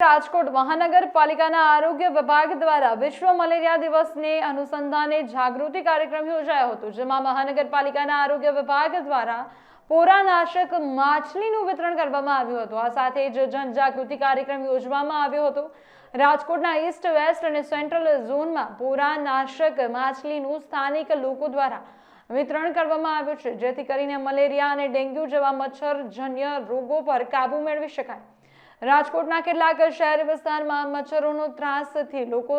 રાજકોટ મહાનગરપાલિકાના આરોગ્ય વિભાગ દ્વારા વિશ્વ મલેરિયા દિવસને અનુસંધાને જાગૃતિ કાર્યક્રમ યોજાયો હતો, જેમાં મહાનગરપાલિકાના આરોગ્ય વિભાગ દ્વારા પોરાનાશક માછલીનું વિતરણ કરવામાં આવ્યું હતું. આ સાથે જ જનજાગૃતિ કાર્યક્રમ યોજવામાં આવ્યો હતો. રાજકોટના ઈસ્ટ, વેસ્ટ અને સેન્ટ્રલ ઝોનમાં પોરાનાશક માછલીનું સ્થાનિક લોકો દ્વારા વિતરણ કરવામાં આવ્યું છે, જેથી કરીને મલેરિયા અને ડેન્ગ્યુ જેવા મચ્છરજન્ય રોગો પર કાબુ મેળવી શકાય. રાજકોટના કેટલાક શહેરી વિસ્તારમાં મચ્છરોનો ત્રાસથી લોકો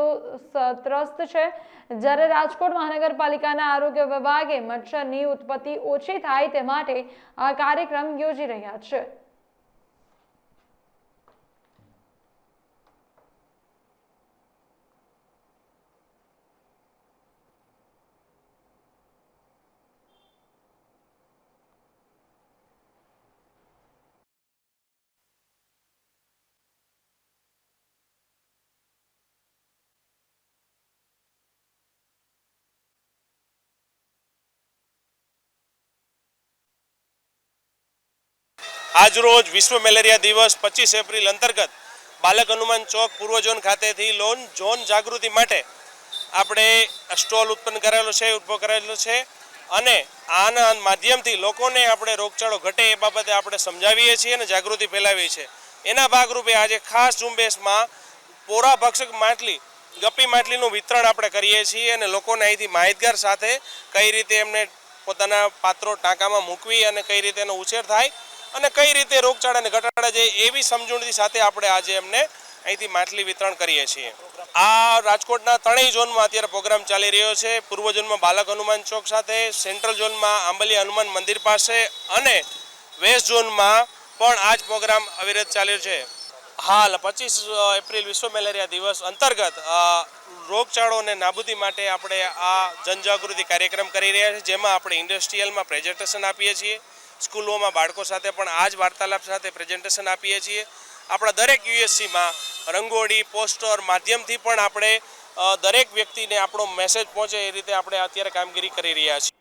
ત્રસ્ત છે. જ્યારે રાજકોટ મહાનગરપાલિકાના આરોગ્ય વિભાગે મચ્છરની ઉત્પત્તિ ઓછી થાય તે માટે આ કાર્યક્રમ યોજી રહ્યા છે. આજરોજ વિશ્વ મેલેરિયા દિવસ પચીસ એપ્રિલ અંતર્ગત બાલક હનુમાન ચોક પૂર્વ ઝોન ખાતેથી લોન ઝોન જાગૃતિ માટે આપણે સ્ટોલ ઉત્પન્ન કરેલો છે, ઊભો કરેલો છે અને આના માધ્યમથી લોકોને આપણે રોગચાળો ઘટે એ બાબતે આપણે સમજાવીએ છીએ અને જાગૃતિ ફેલાવીએ છીએ. એના ભાગરૂપે આજે ખાસ ઝુંબેશમાં પોરા ભક્ષક માટલી, ગપ્પી માટલીનું વિતરણ આપણે કરીએ છીએ અને લોકોને અહીંથી માહિતગાર સાથે કઈ રીતે એમને પોતાના પાત્રો ટાંકામાં મૂકવી અને કઈ રીતે એનો ઉછેર થાય અને કઈ રીતે રોગચાળાને ઘટાડા જાય એવી સમજૂણથી સાથે આપણે આજે એમને અહીંથી માટલી વિતરણ કરીએ છીએ. આ રાજકોટના ત્રણેય ઝોનમાં અત્યારે પ્રોગ્રામ ચાલી રહ્યો છે. પૂર્વ ઝોનમાં બાલક હનુમાન ચોક સાથે, સેન્ટ્રલ ઝોનમાં આંબલી હનુમાન મંદિર પાસે અને વેસ્ટ ઝોનમાં પણ આ જ પ્રોગ્રામ અવિરત ચાલ્યો છે. હાલ પચીસ એપ્રિલ વિશ્વ મેલેરિયા દિવસ અંતર્ગત રોગચાળોને નાબૂદી માટે આપણે આ જનજાગૃતિ કાર્યક્રમ કરી રહ્યા છીએ, જેમાં આપણે ઇન્ડસ્ટ્રીયલમાં પ્રેઝન્ટેશન આપીએ છીએ. સ્કૂલોમાં બાળકો સાથે પણ આ જ વાર્તાલાપ સાથે પ્રેઝન્ટેશન આપીએ છીએ. આપણા દરેક યુએસસીમાં રંગોળી, પોસ્ટર માધ્યમથી પણ આપણે દરેક વ્યક્તિને આપણો મેસેજ પહોંચે એ રીતે આપણે અત્યારે કામગીરી કરી રહ્યા છીએ.